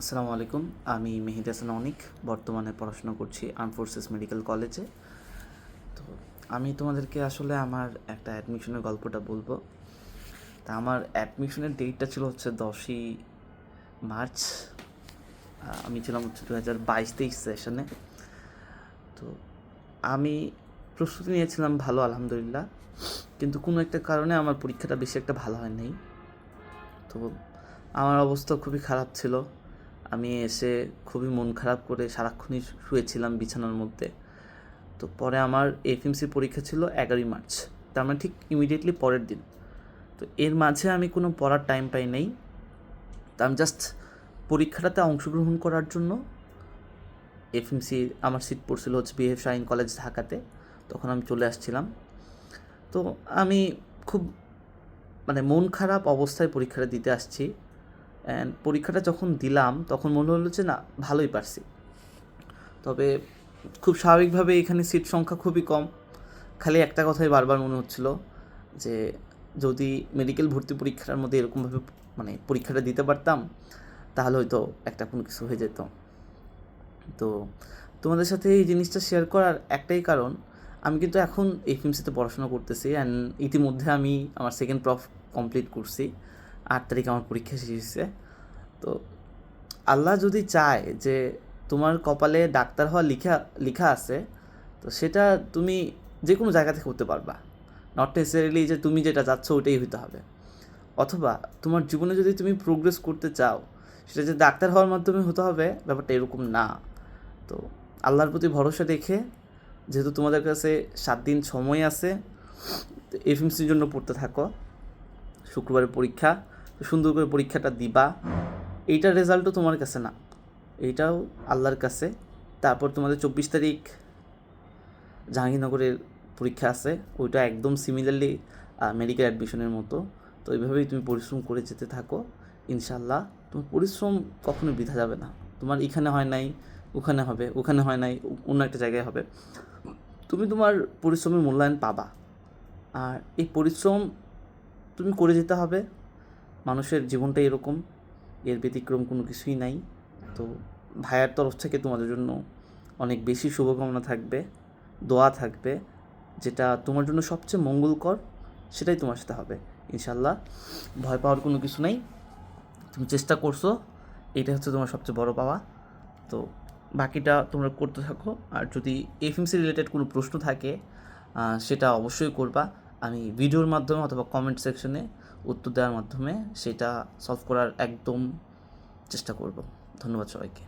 আসসালামু আলাইকুম। আমি মেহিদ হাসান অনিক। বর্তমানে পড়াশোনা করছি আর্ম ফোর্সেস মেডিকেল কলেজে তো আমি তোমাদেরকে আসলে আমার একটা অ্যাডমিশনের গল্পটা বলব। তা আমার অ্যাডমিশনের ডেটটা ছিল হচ্ছে দশই মার্চ। আমি ছিলাম হচ্ছে দু হাজার বাইশ তেইশ সেশনে তো আমি প্রস্তুতি নিয়েছিলাম ভালো, আলহামদুলিল্লাহ। কিন্তু কোনো একটা কারণে আমার পরীক্ষাটা বেশি একটা ভালো হয় নাই তো আমার অবস্থা খুবই খারাপ ছিল। আমি এসে খুবই মন খারাপ করে সারাক্ষণই শুয়েছিলাম বিছানার মধ্যে। তো পরে আমার এফএমসি পরীক্ষা ছিল এগারোই মার্চ। তার মানে ঠিক ইমিডিয়েটলি পরের দিন। তো এর মাঝে আমি কোনো পড়ার টাইম পাই নাই। তো আমি জাস্ট পরীক্ষাটাতে অংশগ্রহণ করার জন্য এফএমসি আমার সিট পড়ছিল হচ্ছে বিএফ শাহিন কলেজ ঢাকাতে। তখন আমি চলে আসছিলাম। তো আমি খুব মানে মন খারাপ অবস্থায় পরীক্ষাটা দিতে আসছি। অ্যান্ড পরীক্ষাটা যখন দিলাম, তখন মনে হলো যে না, ভালোই পারছি। তবে খুব স্বাভাবিকভাবে এখানে সিট সংখ্যা খুবই কম। খালি একটা কথাই বারবার মনে হচ্ছিল যে, যদি মেডিকেল ভর্তি পরীক্ষার মধ্যে এরকমভাবে মানে পরীক্ষাটা দিতে পারতাম, তাহলে হয়তো একটা কোনো কিছু হয়ে যেত। তো তোমাদের সাথে এই জিনিসটা শেয়ার করার একটাই কারণ, আমি কিন্তু এখন এফএমসিতে পড়াশোনা করতেছি অ্যান্ড ইতিমধ্যে আমি আমার সেকেন্ড প্রফ কমপ্লিট করছি। আট তারিখে আমার পরীক্ষা শেষ হয়েছে। তো আল্লাহ যদি চায় যে তোমার কপালে ডাক্তার হওয়া লিখা লিখা আছে, তো সেটা তুমি যে কোনো জায়গা থেকে হতে পারবা। নট নেসেসারিলি যে তুমি যেটা যাচ্ছ ওইটাই হতে হবে। অথবা তোমার জীবনে যদি তুমি প্রোগ্রেস করতে চাও, সেটা যে ডাক্তার হওয়ার মাধ্যমে হতে হবে, ব্যাপারটা এরকম না। তো আল্লাহর প্রতি ভরসা রেখে, যেহেতু তোমাদের কাছে সাত দিন সময় আছে এফএমসির জন্য পড়তে থাকো। শুক্রবারের পরীক্ষা। সুন্দর করে পরীক্ষাটা দিবা। এইটার রেজাল্টও তোমার কাছে না। এইটাও আল্লাহর কাছে। তারপর তোমাদের চব্বিশ তারিখ জাহাঙ্গীরনগরের পরীক্ষা আছে। ওইটা একদম সিমিলারলি মেডিকেল অ্যাডমিশনের মতো। তো এইভাবেই তুমি পরিশ্রম করে যেতে থাকো। ইনশাল্লাহ তোমার পরিশ্রম কখনো বৃথা যাবে না। তোমার এখানে হয় নাই, ওখানে হবে, ওখানে হয় নাই, অন্য একটা জায়গায় হবে। তুমি তোমার পরিশ্রমের মূল্যায়ন পাবা। আর এই পরিশ্রম তুমি করে যেতে হবে। মানুষের জীবনটা এরকম, এর ব্যতিক্রম কোনো কিছুই নাই। তো ভাইয়ার তরফ থেকে তোমাদের জন্য অনেক বেশি শুভকামনা থাকবে, দোয়া থাকবে, যেটা তোমার জন্য সবচেয়ে মঙ্গলকর সেটাই তোমার সাথে হবে ইনশাল্লাহ ভয় পাওয়ার কোনো কিছু নেই। তুমি চেষ্টা করছ এটা হচ্ছে তোমার সবচেয়ে বড় পাওয়া। তো বাকিটা তোমরা করতে থাকো, আর যদি এফএমসি রিলেটেড কোনো প্রশ্ন থাকে সেটা অবশ্যই করবা। আমি ভিডিওর মাধ্যমে অথবা কমেন্ট সেকশনে উত্তর দেওয়ার মাধ্যমে সেটা সলভ করার একদম চেষ্টা করব। ধন্যবাদ সবাইকে।